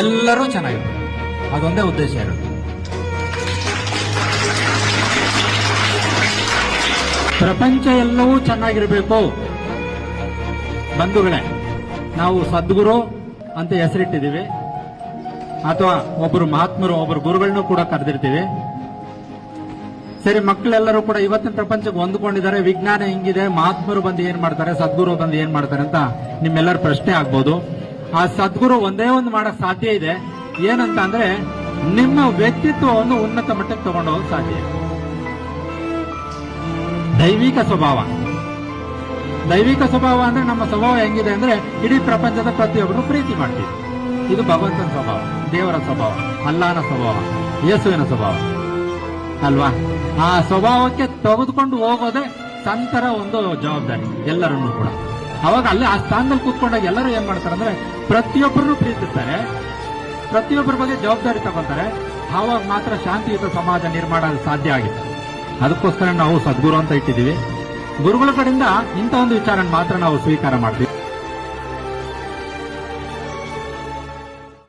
ಎಲ್ಲರೂ ಚೆನ್ನಾಗಿರ್ಬೇಕು ಅದೊಂದೇ ಉದ್ದೇಶ ಇರೋದು ಪ್ರಪಂಚ ಎಲ್ಲವೂ ಚೆನ್ನಾಗಿರಬೇಕು. ಬಂಧುಗಳೇ, ನಾವು ಸದ್ಗುರು ಅಂತ ಹೆಸರಿಟ್ಟಿದ್ದೀವಿ. ಅಥವಾ ಒಬ್ಬರು ಮಹಾತ್ಮರು ಒಬ್ಬರು ಗುರುಗಳನ್ನೂ ಕೂಡ ಕರೆದಿರ್ತೀವಿ. ಸರಿ, ಮಕ್ಕಳೆಲ್ಲರೂ ಕೂಡ ಇವತ್ತಿನ ಪ್ರಪಂಚಕ್ಕೆ ಹೊಂದ್ಕೊಂಡಿದ್ದಾರೆ. ವಿಜ್ಞಾನ ಹೆಂಗಿದೆ, ಮಹಾತ್ಮರು ಬಂದು ಏನ್ ಮಾಡ್ತಾರೆ, ಸದ್ಗುರು ಬಂದು ಏನ್ ಮಾಡ್ತಾರೆ ಅಂತ ನಿಮ್ಮೆಲ್ಲರ ಪ್ರಶ್ನೆ ಆಗ್ಬೋದು. ಆ ಸದ್ಗುರು ಒಂದೇ ಒಂದು ಮಾಡಕ್ ಸಾಧ್ಯ ಇದೆ. ಏನಂತ ಅಂದ್ರೆ ನಿಮ್ಮ ವ್ಯಕ್ತಿತ್ವವನ್ನು ಉನ್ನತ ಮಟ್ಟಕ್ಕೆ ತಗೊಂಡು ಹೋಗಕ್ ಸಾಧ್ಯ ದೈವಿಕ ಸ್ವಭಾವ. ದೈವಿಕ ಸ್ವಭಾವ ಅಂದ್ರೆ ನಮ್ಮ ಸ್ವಭಾವ ಹೆಂಗಿದೆ ಅಂದ್ರೆ, ಇಡೀ ಪ್ರಪಂಚದ ಪ್ರತಿಯೊಬ್ಬರು ಪ್ರೀತಿ ಮಾಡ್ತೀವಿ. ಇದು ಭಗವಂತನ ಸ್ವಭಾವ, ದೇವರ ಸ್ವಭಾವ, ಅಲ್ಲಾನ ಸ್ವಭಾವ, ಯೇಸುವಿನ ಸ್ವಭಾವ. ಅಲ್ವಾ? ಆ ಸ್ವಭಾವಕ್ಕೆ ತೆಗೆದುಕೊಂಡು ಹೋಗೋದೇ ಸಂತರ ಒಂದು ಜವಾಬ್ದಾರಿ, ಎಲ್ಲರನ್ನೂ ಕೂಡ. ಅವಾಗ ಅಲ್ಲೇ ಆ ಸ್ಥಾನದಲ್ಲಿ ಕೂತ್ಕೊಂಡಾಗ ಎಲ್ಲರೂ ಏನ್ ಮಾಡ್ತಾರೆ ಅಂದ್ರೆ ಪ್ರತಿಯೊಬ್ಬರನ್ನು ಪ್ರೀತಿಸ್ತಾರೆ. ಪ್ರತಿಯೊಬ್ಬರ ಬಗ್ಗೆ ಜವಾಬ್ದಾರಿ ತಗೊಂತಾರೆ ಆವಾಗ ಮಾತ್ರ ಶಾಂತಿಯುತ ಸಮಾಜ ನಿರ್ಮಾಣ ಸಾಧ್ಯ ಆಗಿದೆ. ಅದಕ್ಕೋಸ್ಕರ ನಾವು ಸದ್ಗುರು ಅಂತ ಇಟ್ಟಿದ್ದೀವಿ. ಗುರುಗಳ ಕಡೆಯಿಂದ ಇಂಥ ಒಂದು ವಿಚಾರ ಮಾತ್ರ ನಾವು ಸ್ವೀಕಾರ ಮಾಡ್ತೀವಿ.